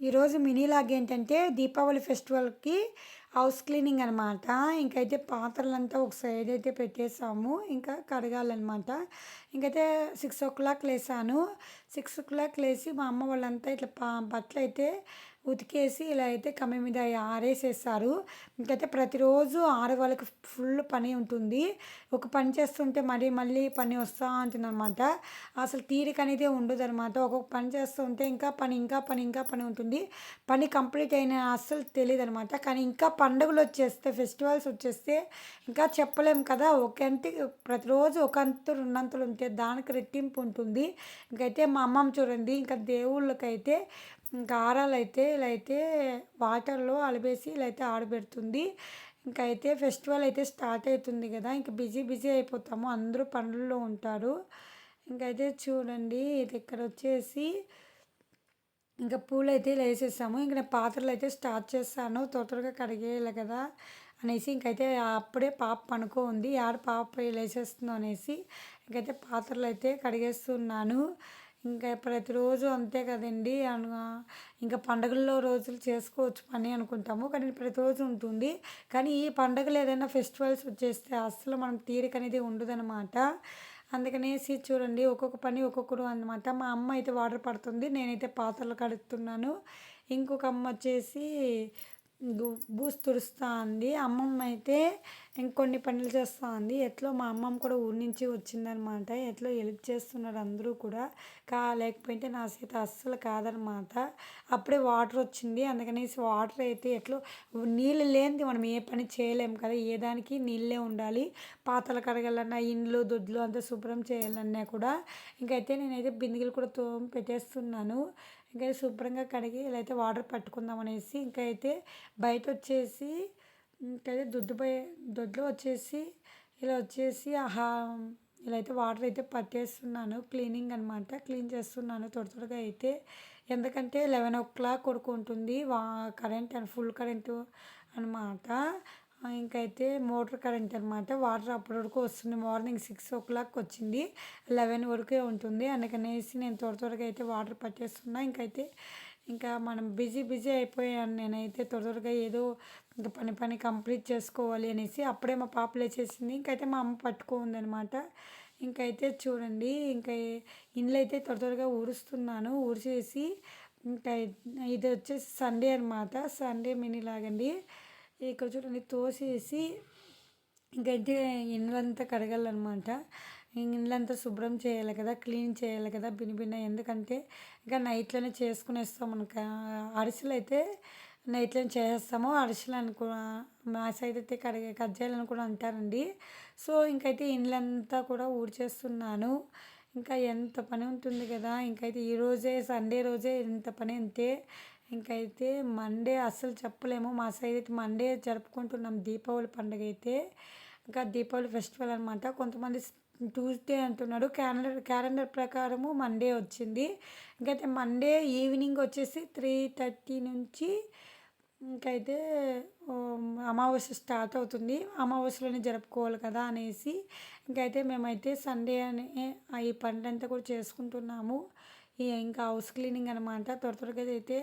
ఈరోజు mini log ఏంటంటే దీపావళి ఫెస్టివల్కి హౌస్ క్లీనింగ్ అనమాట ఇంకైతే పాత్రలంతా ఒక సైడ్ అయితే పెట్టేసాము ఇంకా కడగాలన్నమాట. ఇంకైతే సిక్స్ ఓ క్లాక్ లేసాను. సిక్స్ ఓ క్లాక్ లేచి మా అమ్మ వాళ్ళంతా ఇట్లా పా బట్టలు అయితే ఉతికేసి ఇలా అయితే కమ్మి మీద ఆరేసేస్తారు. ఇంకైతే ప్రతిరోజు ఆడవాళ్ళకి ఫుల్ పని ఉంటుంది. ఒక పని చేస్తుంటే మళ్ళీ మళ్ళీ పని వస్తూ ఉంటుంది అనమాట అసలు తీరిక అనేది ఉండదు అనమాట ఒక్కొక్క పని చేస్తుంటే ఇంకా పని ఇంకా పని ఇంకా పని ఉంటుంది. పని కంప్లీట్ అయిన అస్సలు తెలియదు అనమాట కానీ ఇంకా పండుగలు వచ్చేస్తే ఫెస్టివల్స్ వచ్చేస్తే ఇంకా చెప్పలేము కదా. ఒక ప్రతిరోజు ఒక అంతు రెండంతులు ఉంటే దానికి రెట్టింపు ఉంటుంది. ఇంకైతే మా అమ్మమ్మ చూడండి ఇంకా దేవుళ్ళకైతే ఇంకా ఆరాలు అయితే ఇలా అయితే వాటర్లో అలబేసి ఇలా అయితే ఆడబెడుతుంది ఇంకా అయితే ఫెస్టివల్ అయితే స్టార్ట్ అవుతుంది కదా ఇంకా బిజీ బిజీ అయిపోతాము అందరూ పనుల్లో ఉంటారు. ఇంకైతే చూడండి ఇది ఇక్కడ వచ్చేసి ఇంకా పూలు అయితే వేసేసాము. ఇంకా పాత్రలు అయితే స్టార్ట్ చేస్తాను త్వర త్వరగా కడిగేయాలి కదా అనేసి ఇంకైతే అప్పుడే పాప పనుకో ఉంది ఆడ పాప వేసేస్తుందో అనేసి ఇంకైతే పాత్రలు అయితే కడిగేస్తున్నాను. ఇంకా ప్రతిరోజు అంతే కదండి. ఇంకా పండగల్లో రోజులు చేసుకోవచ్చు పని అనుకుంటాము. కానీ ప్రతిరోజు ఉంటుంది. కానీ ఈ పండుగలు ఏదైనా ఫెస్టివల్స్ వచ్చేస్తే అస్సలు మనం తీరిక అనేది ఉండదనమాట అందుకనేసి చూడండి ఒక్కొక్క పని ఒక్కొక్కరు అనమాట మా అమ్మ అయితే వాటర్ పడుతుంది నేనైతే పాత్రలు కడుగుతున్నాను. ఇంకొక అమ్మ వచ్చేసి బూస్ తుడుస్తూ ఉంది అమ్మమ్మ అయితే ఇంకొన్ని పనులు చేస్తూ ఉంది ఎట్లో మా అమ్మమ్మ కూడా ఊరి నుంచి వచ్చిందనమాట. ఎట్లో హెల్ప్ చేస్తున్నారు అందరూ కూడా. కా లేకపోతే నా సీత అస్సలు కాదనమాట. అప్పుడే వాటర్ వచ్చింది. అందుకనేసి వాటర్ అయితే ఎట్లో నీళ్ళు లేనిది మనం ఏ పని చేయలేము కదా. ఏ దానికి నీళ్ళే ఉండాలి. పాతలు కడగాలన్నా ఇండ్లు దొడ్లు అంతా శుభ్రం చేయాలన్నా కూడా. ఇంకైతే నేనైతే బిందెలు కూడా తోమి పెట్టేస్తున్నాను. ఇంకా శుభ్రంగా కడిగి ఇలా అయితే వాటర్ పట్టుకుందాం అనేసి ఇంకా అయితే బయట వచ్చేసి ఇంకైతే దొడ్డు పై దొడ్లో వచ్చేసి ఇలా వచ్చేసి ఆహా ఇలా అయితే వాటర్ అయితే పట్టేస్తున్నాను. క్లీనింగ్ అనమాట క్లీన్ చేస్తున్నాను త్వర త్వరగా అయితే. ఎందుకంటే లెవెన్ ఓ క్లాక్ కొడుకుంటుంది వా కరెంట్ అండ్ ఫుల్ కరెంటు అనమాట ఇంకైతే మోటార్ కరెంట్ అనమాట వాటర్ అప్పటి వరకు వస్తుంది. మార్నింగ్ సిక్స్ ఓ క్లాక్ వచ్చింది. లెవెన్ వరకే ఉంటుంది. అందుకనేసి నేను త్వర త్వరగా అయితే వాటర్ పట్టేస్తున్నా. ఇంకైతే ఇంకా మనం బిజీ బిజీ అయిపోయాను. నేనైతే త్వర త్వరగా ఏదో ఇంకా పని పని కంప్లీట్ చేసుకోవాలి అనేసి అప్పుడే మా పాప లేచేసింది. ఇంకైతే మా అమ్మ పట్టుకుంది అనమాట ఇంకైతే చూడండి ఇంకా ఇండ్లు అయితే త్వర త్వరగా ఊరుస్తున్నాను. ఊరిచేసి ఇంకా ఇది వచ్చేసి సండే అనమాట సండే మినీ లాగండి. ఇక్కడ చూడండి తోసేసి ఇంకైతే ఇండ్లంతా కడగాలన్నమాట. ఇండ్లంతా శుభ్రం చేయాలి కదా క్లీన్ చేయాలి కదా బిన్న బిన్న ఎందుకంటే ఇంకా నైట్లోనే చేసుకునేస్తాం మనకు అరిసెలు అయితే నైట్లోనే చేసేస్తాము. అరిసెలు అనుకో మా సైడ్ అయితే కడిగే కజ్జాయలు కూడా అంటారండి. సో ఇంకైతే ఇండ్లంతా కూడా ఊడ్చేస్తున్నాను. ఇంకా ఎంత పని ఉంటుంది కదా ఇంకైతే ఈరోజే సండే రోజే ఇంత పని అంతే. ఇంకైతే మండే అస్సలు చెప్పలేము. మా సైడ్ అయితే మండే జరుపుకుంటున్నాం దీపావళి పండుగ అయితే. ఇంకా దీపావళి ఫెస్టివల్ అనమాట కొంతమంది ట్యూస్డే అంటున్నాడు క్యాలెండర్ క్యాలెండర్ ప్రకారము మండే వచ్చింది. ఇంకైతే మండే ఈవినింగ్ వచ్చేసి త్రీ థర్టీ నుంచి ఇంకైతే అమావాస్య స్టార్ట్ అవుతుంది. అమావాస్యలోనే జరుపుకోవాలి కదా అనేసి ఇంకైతే మేమైతే సండే అనే ఈ పండంతా కూడా చేసుకుంటున్నాము. ఇంకా హౌస్ క్లీనింగ్ అనమాట త్వర త్వరగా అయితే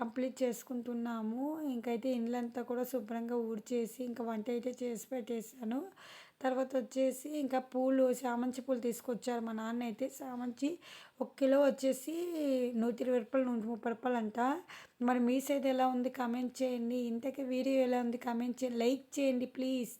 కంప్లీట్ చేసుకుంటున్నాము. ఇంకైతే ఇండ్లంతా కూడా శుభ్రంగా ఊడ్చేసి ఇంకా వంట అయితే చేసి పెట్టేశాను. తర్వాత వచ్చేసి ఇంకా పూలు చామంతి పూలు తీసుకొచ్చారు మా నాన్న అయితే చామంతి ఒక కిలో వచ్చేసి నూట ఇరవై రూపాయలు నూట ముప్పై రూపాయలు అంట. మరి మీ సైడ్ ఎలా ఉంది? కామెంట్ చేయండి. ఇంతకీ వీడియో ఎలా ఉంది? కామెంట్ చేయండి. లైక్ చేయండి ప్లీజ్.